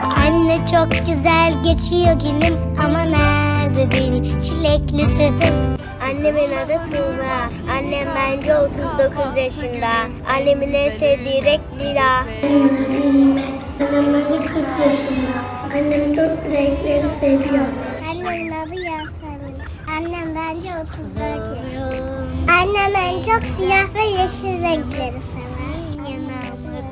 Anne çok güzel geçiyor günüm ama nerede benim çilekli sütüm? Annemin adı Tuğba. Annem bence 39 yaşında. Annemin en sevdiği renk lila. Annem bence 40 yaşında. Annem çok renkleri seviyor. Annemin adı. Annem bence 34 yaşında. Annem en çok siyah ve yeşil renkleri sever. Yanağımı.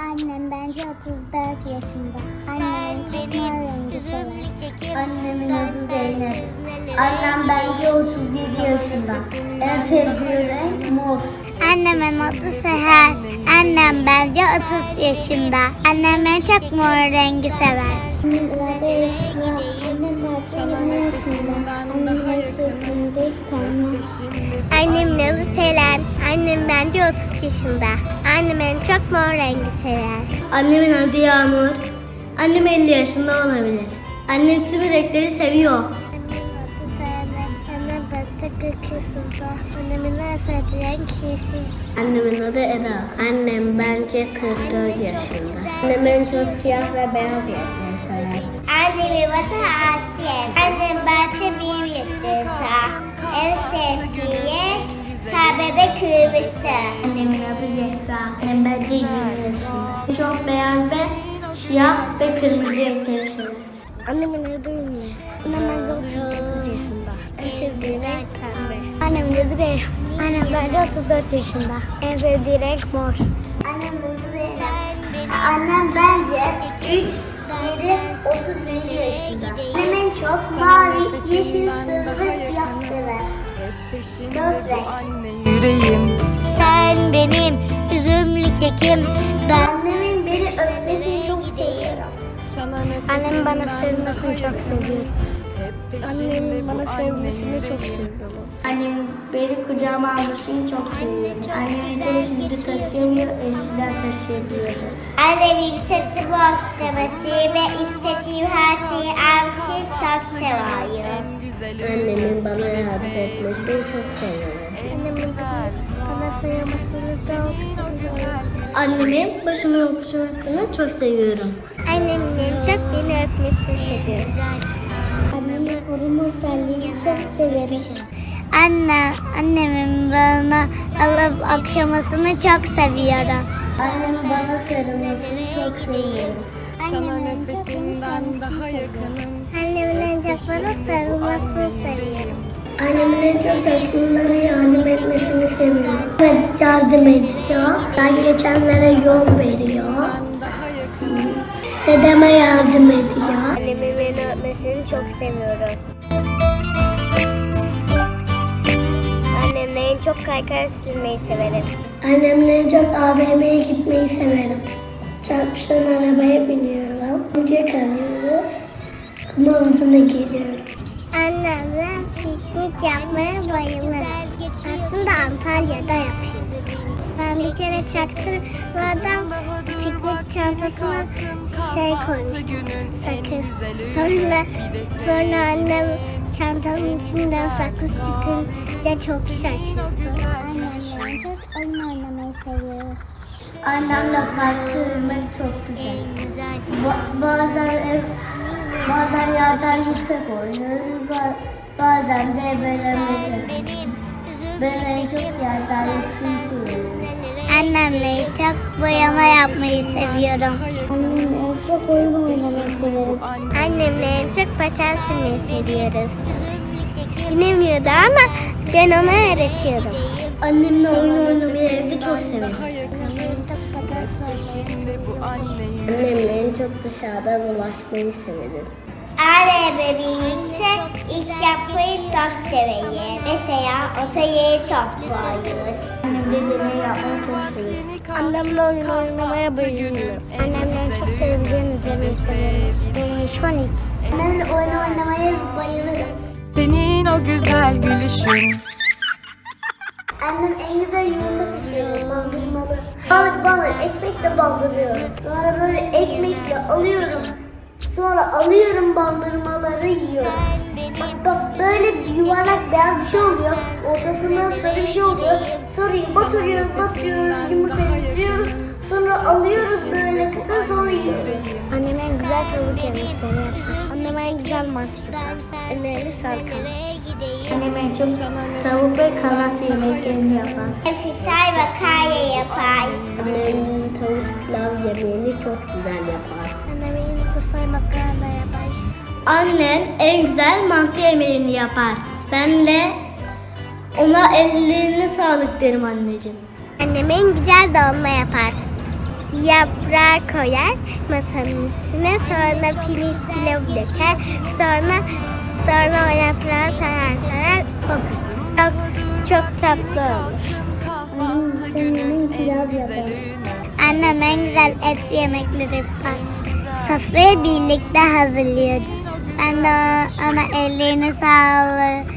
Annem bence 34 yaşında. Annem benim rengi sever. Annemin adı Zeynep. Annem bence 37 yaşında. En sevdiği renk mor. Annemin adı Seher. Annem bence 30 yaşında. Annem en çok mor rengi sever. Annem bence 20 yaşında. Pembe. Annemin adı Selen. Annem bence 30 yaşında. Annem en çok mor rengi sever. Annemin adı Yağmur. Annem 50 yaşında olabilir. Annem tüm renkleri seviyor. Annem bence 40 yaşında. Annemin en sevdiği renk yeşil. Annemin adı Eda. Annem bence 44 yaşında. Annem en çok siyah ve beyaz renkleri sever. Annemin adı Ayşe. Annem bence bir yaşında. En sevdiği ve kırmızı. Annemin adı Zehra. Annem bence 20 yaşında. Çok beyaz ve siyah ve kırmızı renkleri. Annemin adı Ünlü. Annem bence 39 yaşında. En sevdiği renk pembe. Annemin adı Reyhan. Annem bence 34 yaşında. En sevdiği renk mor. Annemin adı Zeynep. Annem bence 3, 7, 37 yaşında. Annem en çok mavi, yeşil, Renk. yüreğim Sen benim üzümlü kekim. Ben Annemin beni öpmesini çok seviyorum. Annem bana sarılmasını çok seviyor. hep Annemin bana sevmesini çok seviyorum. Annem beni kucağıma almasını çok seviyorum. Annem beni şimdi taşıyamıyor, eskiden taşıyabiliyordu. Annemin sesi bol sevesi ve istediğim her şeyi almışı çok seviyorum. Annemin bana yardım etmesini çok seviyorum. Sayılmasını çok seviyorum. Annemin başımın okşamasını çok seviyorum. Annemin en çok beni öpmesini seviyorum. Annemin koruma özelliğini çok severim. Anne, annemin bana alıp okşamasını çok seviyorum. Annem bana sarılmasını çok seviyorum. Annemin çok bana sarılmasını seviyorum. Annemin en çok yaşlılara yardım etmesini seviyorum. Ve yardım ediyor. Ben geçenlere yol veriyor. Dedeme yardım ediyor. Annemin beni öpmesini çok seviyorum. Annemle en çok kaykay sürmeyi severim. Annemle en çok AVM'ye gitmeyi severim. Çarpışan arabaya biniyorum. Önce kalıyoruz. Kum havuzuna geliyorum. Annemle piknik yapmaya bayılırım. Aslında Antalya'da yapıyorum. Ben bir kere çaktırmadan piknik çantasına şey koymuştum. Sakız. Sonra, sonra annem çantanın içinden sakız çıkınca çok şaşırdı. Annemle oyun oynamayı seviyoruz. Annemle parkta yürümek çok güzel. Ba- bazen ev, bazen yerden yüksek oynuyoruz. Ba- bazen de ebelemece. Ben en çok yerden yüksek seviyorum. Annemle çok boyama yapmayı seviyorum. Annemle en çok oyun oynamayı seviyorum. Annemle en çok paten sürmeyi seviyoruz. Binemiyordu ama ben ona öğretiyorum. Annemle oyun oynamayı şimdi bu anneyi Annemle en çok dışarıda dolaşmayı severim. Aile birlikte iş yapmayı çok severim. Mesela otayı topluyoruz. Annemle deney yapmayı çok severim. Annemle oyun oynamaya bayılıyorum. Annemle çok televizyon izlemeyi severim. Ee, Sonic. Annemle oyun oynamaya bayılırım. senin o güzel gülüşün Annem en güzel yumurta pişiriyor, bandırmalı. Balık balık, ekmekle bandırıyorum. Sonra böyle ekmekle alıyorum. Sonra alıyorum bandırmaları yiyorum. Bak bak böyle yuvarlak beyaz bir şey oluyor. Ortasında sarı bir şey oluyor. Sarıyı batırıyoruz, batırıyoruz, yumurtayı sürüyoruz. Sonra alıyoruz böyle kısa sonra yiyoruz. Annem en güzel tavuk yemekleri yapar. Annem en güzel mantı yapar. Ellerine sağlık. Annem en çok tavuk ve kanat yemeklerini yapar. Çay ve kahve yapar. Annem tavuk pilav yemeğini çok güzel yapar. Annem en güzel makarna yapar. Annem en güzel mantı yemeğini yapar. Ben de ona ellerine sağlık derim anneciğim. Annem en güzel dolma yapar. Yaprağı koyar masanın üstüne sonra pirinç pilavı döker sonra sonra o yaprağı sarar sarar çok, çok tatlı olur. Kahvaltı günün en güzel Annem en güzel et yemekleri yapar. Sofrayı birlikte hazırlıyoruz. Ben de ona ellerine sağlık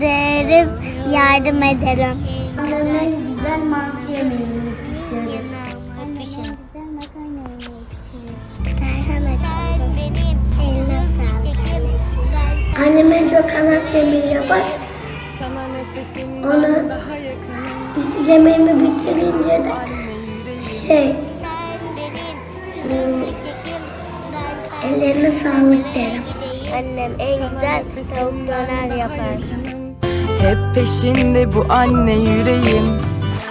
derim, yardım ederim. Annem en güzel mantı yemeğini pişirir. Tarhana benim eline sağlık. Annem en çok kanat yemeği yapar. Sana yemeğimi bitirince de şey hmm, ellerine sağlık derim. Annem en güzel tavuk döner yapar. Hep peşinde bu anne yüreğim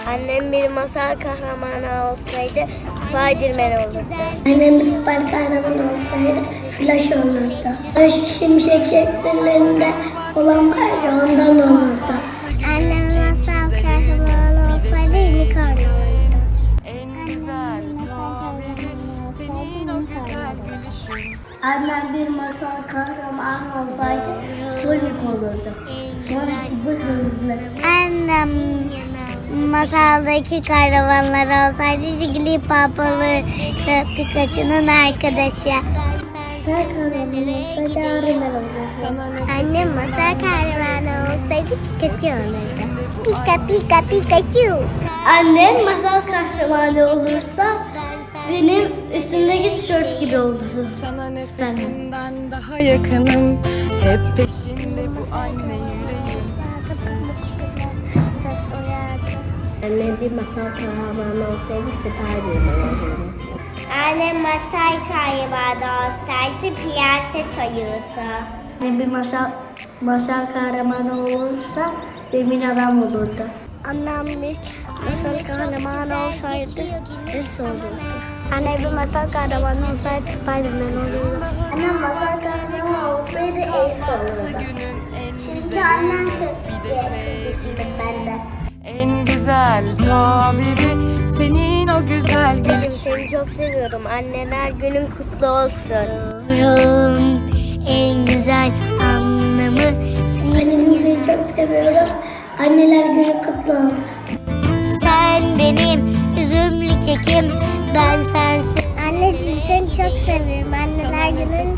Annem bir masal kahramanı olsaydı Spiderman olurdu. Annem bir süper kahraman olsaydı Flash olurdu. Ben şimşek şekillerinde olan var ya ondan olurdu. Annem bir masal kahraman olsaydı Sonic olurdu. Sonic gibi hızlı. Annem masaldaki kahramanlar olsaydı Jigglypuff olurdu Pikachu'nun arkadaşı. Annem masal kahramanı olsaydı Pikachu olurdu. Pika pika Pikachu. Annem masal kahramanı olursa benim üstümdeki tişört gibi olurdu. Sana nefesinden daha yakınım Hep peşinde bu anne yüreğim. Annem bir masal kahramanı olsaydı Spiderman olurdu. Annem masal kahramanı olsaydı piyase soyuldu. Annem bir masal, masal kahramanı olursa demin adam olurdu. Annem bir masal kahramanı olsaydı Chris olurdu. Annem bir masal kahramanı olsaydı Spiderman olurdu. Annem masal kahramanı olsaydı Ace olurdu. Çünkü annem kız diye kız ben de. En güzel tabiri senin o güzel gülüşün seni çok seviyorum. Anneler günün kutlu olsun. en güzel anlamı Annemi seni çok seviyorum. Anneler günü kutlu olsun. Sen benim üzümlü kekim, ben sensin. Çok seviyorum. Anneler günün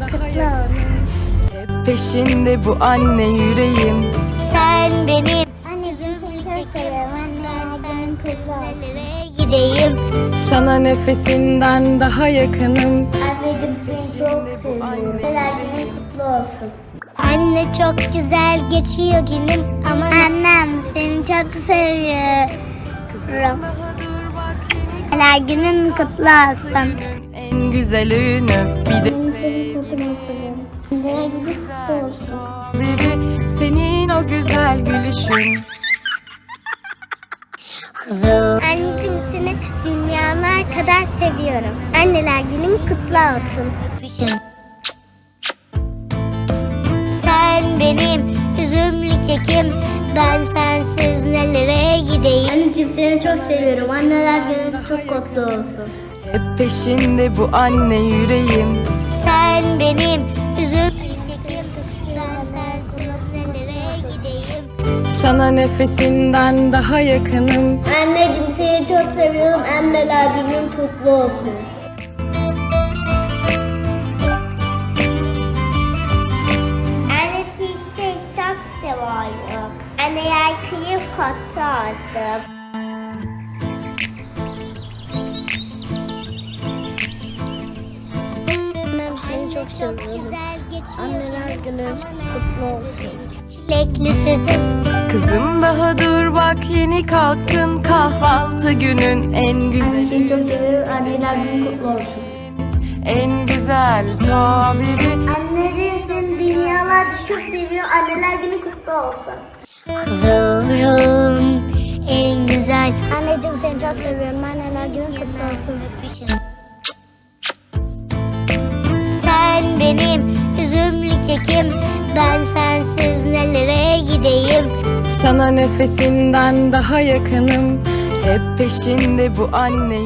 kutlu olsun. Hep peşinde bu anne yüreğim Sen benim. Anneciğim seni çok seviyorum. Anneler günün kutlu olsun. Gideyim. Sana nefesinden daha yakınım Anneciğim seni çok seviyorum. Anneler günü kutlu olsun. Anne çok güzel geçiyor günüm ama annem seni çok seviyorum. Anneler günün kutlu olsun. En güzel ünü bir de biri senin o güzel gülüşün Anneciğim seni dünyalar kadar seviyorum. Anneler günün kutlu olsun. Sen benim üzümlü kekim, ben sensiz nelere gideyim. Anneciğim seni çok seviyorum. Anneler günü çok kutlu olsun. Hep peşinde bu anne yüreğim Sen benim üzümlü kekim, ben sensiz nelere gideyim. Sana nefesinden daha yakınım Anneciğim seni çok seviyorum. Anneler günün kutlu olsun. Anne sizi çok seviyorum. Anneler kıyıp kutlu olsun. Çok seviyorum. Anneler günü kutlu olsun. çilekli sütüm. Kızım daha dur bak yeni kalktın kahvaltı günün en güzel Seni çok seviyorum. Anneler günü kutlu olsun. en güzel tabiri Anneleri seni dünyalar çok seviyor. Anneler günü kutlu olsun. Huzurum en güzel. Anneciğim seni çok seviyorum. Anneler günün kutlu olsun. Sana nefesinden daha yakınım. Hep peşinde bu anne